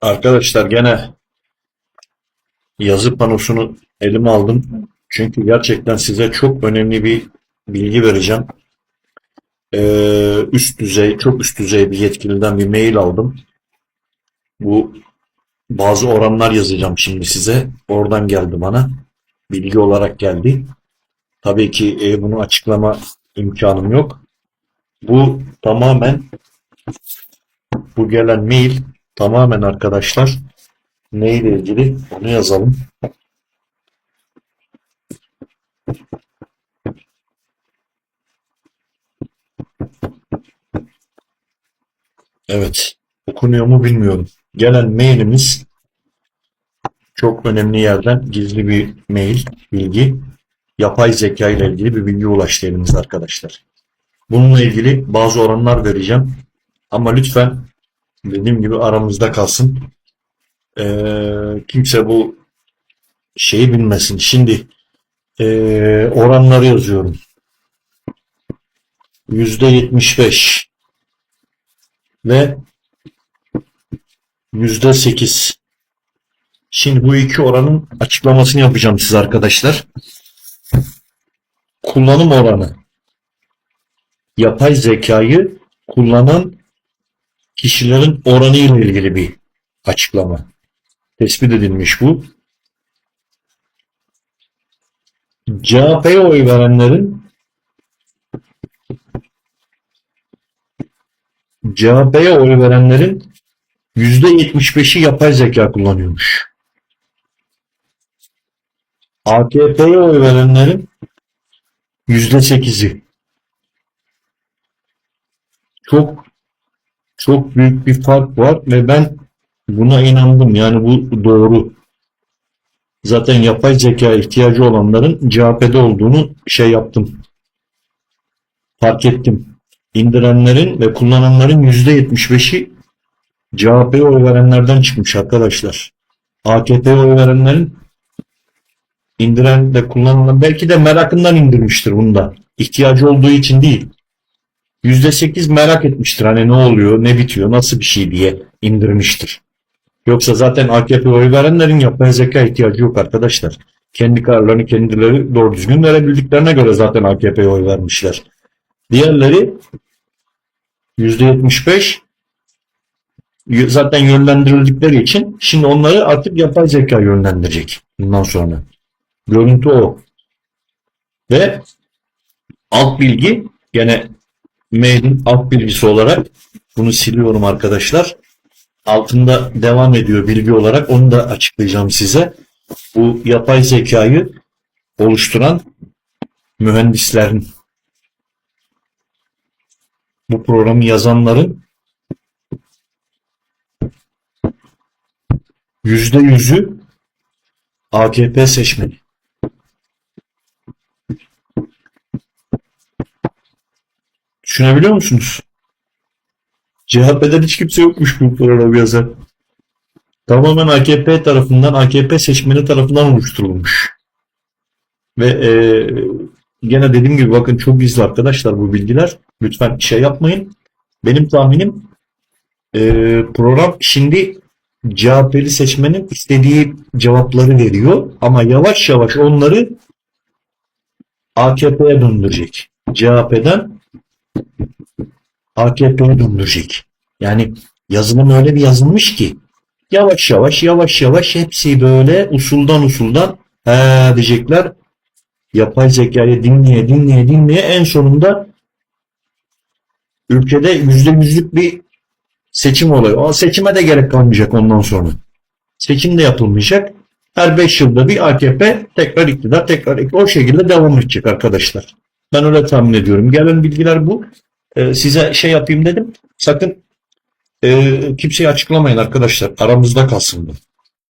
Arkadaşlar gene yazı panosunu elime aldım. Çünkü gerçekten size çok önemli bir bilgi vereceğim. Ee, üst düzey, çok üst düzey bir yetkiliden bir mail aldım. Bu bazı oranlar yazacağım şimdi size. Oradan geldi bana. Bilgi olarak geldi. Tabii ki e, bunu açıklama imkanım yok. Bu tamamen bu gelen mail tamamen arkadaşlar neyle ilgili onu yazalım. Evet. Okunuyor mu bilmiyorum. Gelen mailimiz çok önemli yerden gizli bir mail, bilgi. Yapay zeka ile ilgili bir bilgi ulaştı elimize arkadaşlar. Bununla ilgili bazı oranlar vereceğim. Ama lütfen dediğim gibi aramızda kalsın. Ee, kimse bu şeyi bilmesin. Şimdi ee, oranları yazıyorum. Yüzde yetmiş beş ve yüzde sekiz. Şimdi bu iki oranın açıklamasını yapacağım size arkadaşlar. Kullanım oranı. Yapay zekayı kullanan kişilerin oranı ile ilgili bir açıklama. Tespit edilmiş bu. CHP'ye oy verenlerin CHP'ye oy verenlerin %75'i yapay zeka kullanıyormuş. AKP'ye oy verenlerin %8'i. Çok çok büyük bir fark var ve ben buna inandım. Yani bu doğru. Zaten yapay zeka ihtiyacı olanların CHP'de olduğunu şey yaptım. Fark ettim. İndirenlerin ve kullananların %75'i CHP'ye oy verenlerden çıkmış arkadaşlar. AKP'ye oy verenlerin indiren de kullanılan belki de merakından indirmiştir bunda. İhtiyacı olduğu için değil. %8 merak etmiştir hani ne oluyor, ne bitiyor, nasıl bir şey diye indirmiştir. Yoksa zaten AKP oy verenlerin yapay zeka ihtiyacı yok arkadaşlar. Kendi kararlarını kendileri doğru düzgün verebildiklerine göre zaten AKP'ye oy vermişler. Diğerleri %75 y- zaten yönlendirildikleri için şimdi onları artık yapay zeka yönlendirecek bundan sonra. Görüntü o. Ve alt bilgi gene mailin alt bilgisi olarak bunu siliyorum arkadaşlar. Altında devam ediyor bilgi olarak onu da açıklayacağım size. Bu yapay zekayı oluşturan mühendislerin bu programı yazanların yüzde yüzü AKP seçmeni. Düşünebiliyor musunuz? CHP'den hiç kimse yokmuş bu programı yazan. Tamamen AKP tarafından, AKP seçmeni tarafından oluşturulmuş. Ve e, gene dediğim gibi bakın çok gizli arkadaşlar bu bilgiler. Lütfen şey yapmayın. Benim tahminim e, program şimdi CHP'li seçmenin istediği cevapları veriyor ama yavaş yavaş onları AKP'ye döndürecek. CHP'den AKP'ye döndürecek. Yani yazılım öyle bir yazılmış ki yavaş yavaş yavaş yavaş hepsi böyle usuldan usuldan he diyecekler. Yapay zekayı dinleye dinleye dinleye en sonunda ülkede yüzde yüzlük bir seçim oluyor. O seçime de gerek kalmayacak ondan sonra. Seçim de yapılmayacak. Her 5 yılda bir AKP tekrar iktidar tekrar iktidar. O şekilde devam edecek arkadaşlar. Ben öyle tahmin ediyorum. Gelen bilgiler bu. Ee, size şey yapayım dedim. Sakın e, kimseye açıklamayın arkadaşlar. Aramızda kalsın bu.